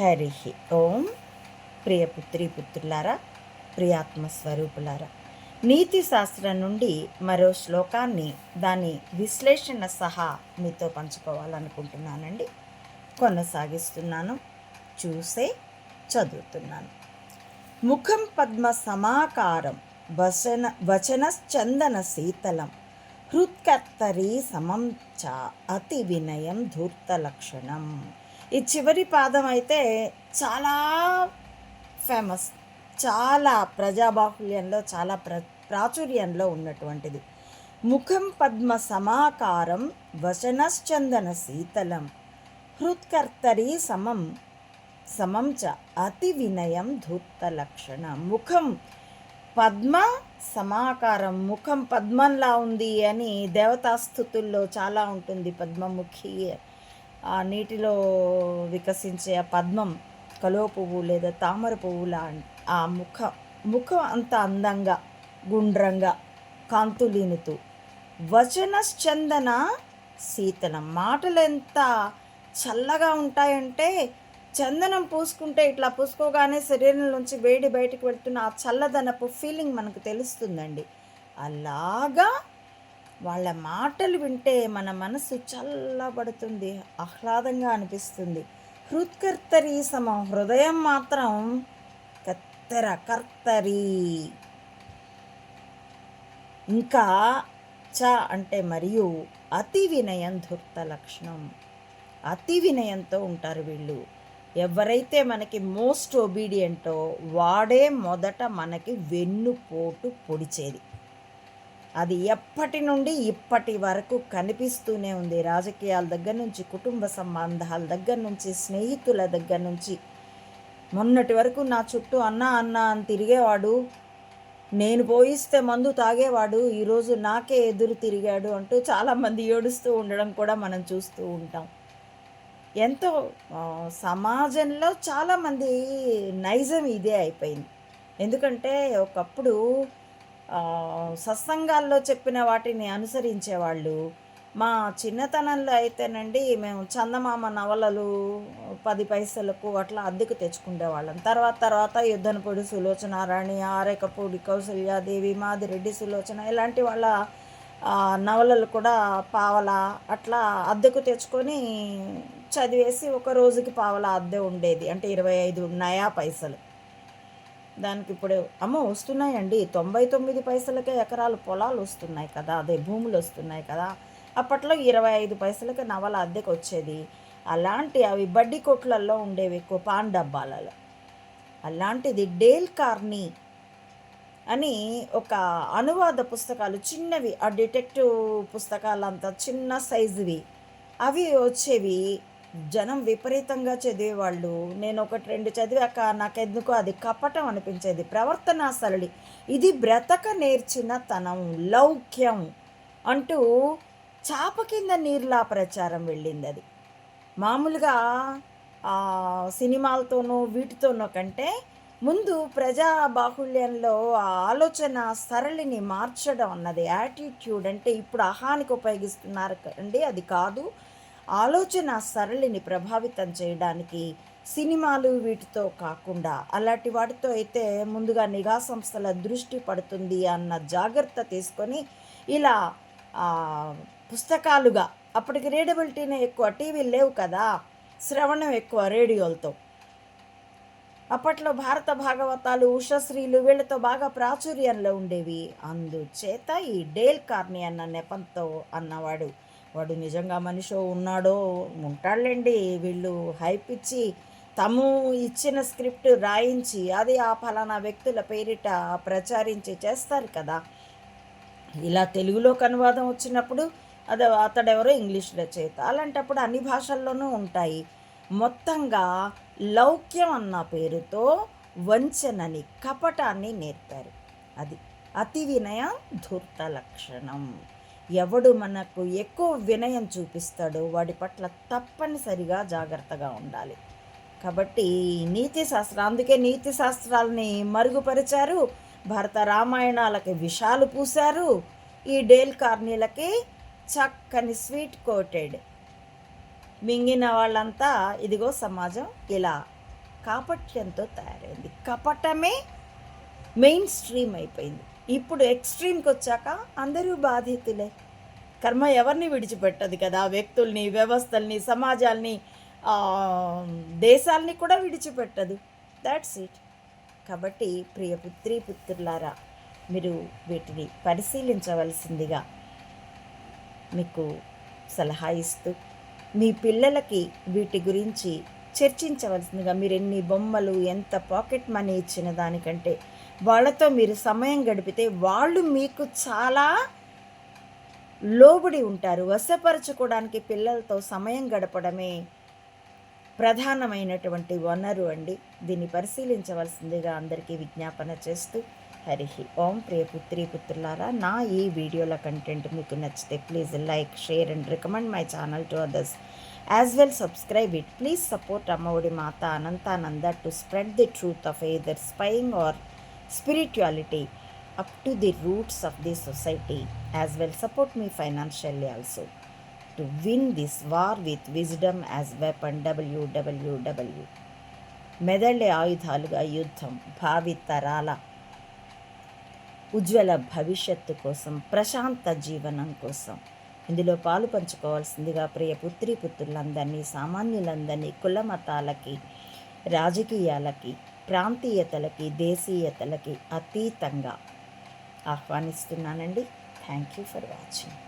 హరి ఓం. ప్రియ పుత్రి పుత్రులారా ప్రియాత్మ స్వరూపులారా నీతి శాస్త్రం నుండి మరో శ్లోకాన్ని దాని విశ్లేషణ సహా మీతో పంచుకోవాలనుకుంటున్నానండి. కొనసాగిస్తున్నాను చూసే చదువుతున్నాను. ముఖం పద్మ సమాకారం వచన వచనశ్చందన శీతలం హృత్కర్తరి సమం చ అతి వినయం ధూర్త లక్షణం. ఈ చివరి పాదం అయితే చాలా ఫేమస్ చాలా ప్రజాబాహుల్యంలో చాలా ప్ర ప్రాచుర్యంలో ఉన్నటువంటిది. ముఖం పద్మ సమాకారం వచనశ్చందన శీతలం హృత్కర్తరి సమం సమం చ అతి వినయం ధూర్త లక్షణ. ముఖం పద్మ సమాకారం ముఖం పద్మంలా ఉంది అని దేవతాస్థుతుల్లో చాలా ఉంటుంది పద్మముఖి ఆ నీటిలో వికసించే ఆ పద్మం కలువ పువ్వు లేదా తామర పువ్వులా ఆ ముఖ ముఖం అంత అందంగా గుండ్రంగా కాంతులీనుతూ. వచనశ్చందన శీతన మాటలు ఎంత చల్లగా ఉంటాయంటే చందనం పూసుకుంటే ఇట్లా పూసుకోగానే శరీరం నుంచి వేడి బయటకు వెళ్తున్న ఆ చల్లదనపు ఫీలింగ్ మనకు తెలుస్తుందండి. అలాగా వాళ్ళ మాటలు వింటే మన మనసు చల్లబడుతుంది ఆహ్లాదంగా అనిపిస్తుంది. హృత్కర్తరి సమ హృదయం మాత్రం కత్తెర కర్తరి. ఇంకా చ అంటే మరియు అతి వినయం ధూర్త లక్షణం. అతి వినయంతో ఉంటారు వీళ్ళు. ఎవరైతే మనకి మోస్ట్ ఒబీడియంటో వాడే మొదట మనకి వెన్నుపోటు పొడిచేది. అది ఎప్పటి నుండి ఇప్పటి వరకు కనిపిస్తూనే ఉంది. రాజకీయాల దగ్గర నుంచి కుటుంబ సంబంధాల దగ్గర నుంచి స్నేహితుల దగ్గర నుంచి. మొన్నటి వరకు నా చుట్టూ అన్న అన్న అని తిరిగేవాడు. నేను పోయిస్తే మందు తాగేవాడు. ఈరోజు నాకే ఎదురు తిరిగాడు అంటూ చాలామంది ఏడుస్తూ ఉండడం కూడా మనం చూస్తూ ఉంటాం. ఎంతో సమాజంలో చాలామంది నైజం ఇదే అయిపోయింది. ఎందుకంటే ఒకప్పుడు సత్సంగాల్లో చెప్పిన వాటిని అనుసరించేవాళ్ళు. మా చిన్నతనంలో అయితేనండి మేము చందమామ నవలలు పది పైసలకు అట్లా అద్దెకు తెచ్చుకునేవాళ్ళం తర్వాత తర్వాత యుద్ధనపూడి సులోచన రాణి ఆరేకపూడి కౌశల్యాదేవి మాదిరెడ్డి సులోచన ఇలాంటి వాళ్ళ నవలలు కూడా పావల అట్లా అద్దెకు తెచ్చుకొని చదివేసి ఒక రోజుకి పావల అద్దె ఉండేది. అంటే ఇరవై ఐదు నయా పైసలు. దానికి ఇప్పుడు అమ్మో వస్తున్నాయండి. తొంభై తొమ్మిది పైసలకే ఎకరాలు పొలాలు వస్తున్నాయి కదా అదే భూములు వస్తున్నాయి కదా. అప్పట్లో ఇరవై ఐదు పైసలకి నవల అద్దెకు వచ్చేది అలాంటి అవి బడ్డీ కొట్లల్లో ఉండేవి ఎక్కువ పాన్ డబ్బాలలో. అలాంటిది డేల్ కార్నీ అని ఒక అనువాద పుస్తకాలు చిన్నవి ఆ డిటెక్టివ్ పుస్తకాలంతా చిన్న సైజువి. అవి వచ్చేవి జనం విపరీతంగా చదివేవాళ్ళు. నేను ఒకటి రెండు చదివాక నాకెందుకో అది కపటం అనిపించేది. ప్రవర్తన సరళి ఇది బ్రతక నేర్చిన తనం లౌక్యం అంటూ చాప కింద నీరులా ప్రచారం వెళ్ళింది అది మామూలుగా సినిమాలతోనో వీటితోనో కంటే ముందు ప్రజా బాహుళ్యంలో ఆ ఆలోచన సరళిని మార్చడం అన్నది యాటిట్యూడ్ అంటే ఇప్పుడు అహానికి ఉపయోగిస్తున్నారు అండి అది కాదు. ఆలోచన సరళిని ప్రభావితం చేయడానికి సినిమాలు వీటితో కాకుండా అలాంటి వాటితో అయితే ముందుగా నిఘా సంస్థల దృష్టి పడుతుంది అన్న జాగ్రత్త తీసుకొని ఇలా పుస్తకాలుగా అప్పటికి రీడబిలిటీనే ఎక్కువ టీవీలు లేవు కదా శ్రవణం ఎక్కువ రేడియోలతో. అప్పట్లో భారత భాగవతాలు ఉషశ్రీలు వీళ్ళతో బాగా ప్రాచుర్యంలో ఉండేవి. అందుచేత ఈ డేల్ కార్ని అన్న నెపంతో అన్నవాడు వాడు నిజంగా మనిషో ఉన్నాడో ఉంటాడులేండి. వీళ్ళు హైప్ ఇచ్చి తము ఇచ్చిన స్క్రిప్ట్ రాయించి అది ఆ ఫలానా వ్యక్తుల పేరిట ప్రచారించి చేస్తారు కదా. ఇలా తెలుగులోకి అనువాదం వచ్చినప్పుడు అది అతడెవరో ఇంగ్లీష్ రచయిత అలాంటప్పుడు అన్ని భాషల్లోనూ ఉంటాయి. మొత్తంగా లౌక్యం అన్న పేరుతో వంచనని కపటాన్ని నేర్పారు. అది అతి వినయ ధూర్త లక్షణం. ఎవడు మనకు ఎక్కువ వినయం చూపిస్తాడో వాడి పట్ల తప్పనిసరిగా జాగ్రత్తగా ఉండాలి. కాబట్టి నీతి శాస్త్రం అందుకే నీతి శాస్త్రాలని మరుగుపరిచారు. భారత రామాయణాలకి విషాలు పూశారు. ఈ డేల్ కార్నీలకి చక్కని స్వీట్ కోటెడ్. మింగిన వాళ్ళంతా ఇదిగో సమాజం ఇలా కాపట్యంతో తయారైంది. కపటమే మెయిన్ స్ట్రీమ్ అయిపోయింది. ఇప్పుడు ఎక్స్ట్రీమ్కి వచ్చాక అందరూ బాధితులే. కర్మ ఎవరిని విడిచిపెట్టదు కదా? వ్యక్తుల్ని వ్యవస్థల్ని సమాజాల్ని దేశాల్ని కూడా విడిచిపెట్టదు. దాట్స్ ఇట్ కాబట్టి ప్రియ పుత్రి పుత్రులారా మీరు వీటిని పరిశీలించవలసిందిగా మీకు సలహా ఇస్తూ మీ పిల్లలకి వీటి గురించి చర్చించవలసిందిగా మీరు ఎన్ని బొమ్మలు ఎంత పాకెట్ మనీ ఇచ్చిన దానికంటే వాళ్ళతో మీరు సమయం గడిపితే వాళ్ళు మీకు చాలా లోబడి ఉంటారు. వశపరచుకోవడానికి పిల్లలతో సమయం గడపడమే ప్రధానమైనటువంటి వనరు అండి. దీన్ని పరిశీలించవలసిందిగా అందరికీ విజ్ఞాపన చేస్తూ హరి ఓం ప్రియ పుత్రి పుత్రులారా నా ఈ వీడియోల కంటెంట్ మీకు నచ్చితే please like share and recommend my channel to others as well subscribe it please support Ammaodi Mata Anantananda to spread the truth of either spying or spirituality up to the roots of the society as well support me financially also to win this war with wisdom as weapon www మెదళ్ళే ఆయుధాలుగా యుద్ధం భావి తరాల ఉజ్వల భవిష్యత్తు కోసం ప్రశాంత జీవనం కోసం. ఇందులో పాలు పంచుకోవాల్సిందిగా ప్రియ పుత్రి పుత్రులందరినీ సామాన్యులందరినీ కుల మతాలకి రాజకీయాలకి ప్రాంతీయతలకి దేశీయతలకి అతీతంగా ఆహ్వానిస్తున్నానండి. Thank you for watching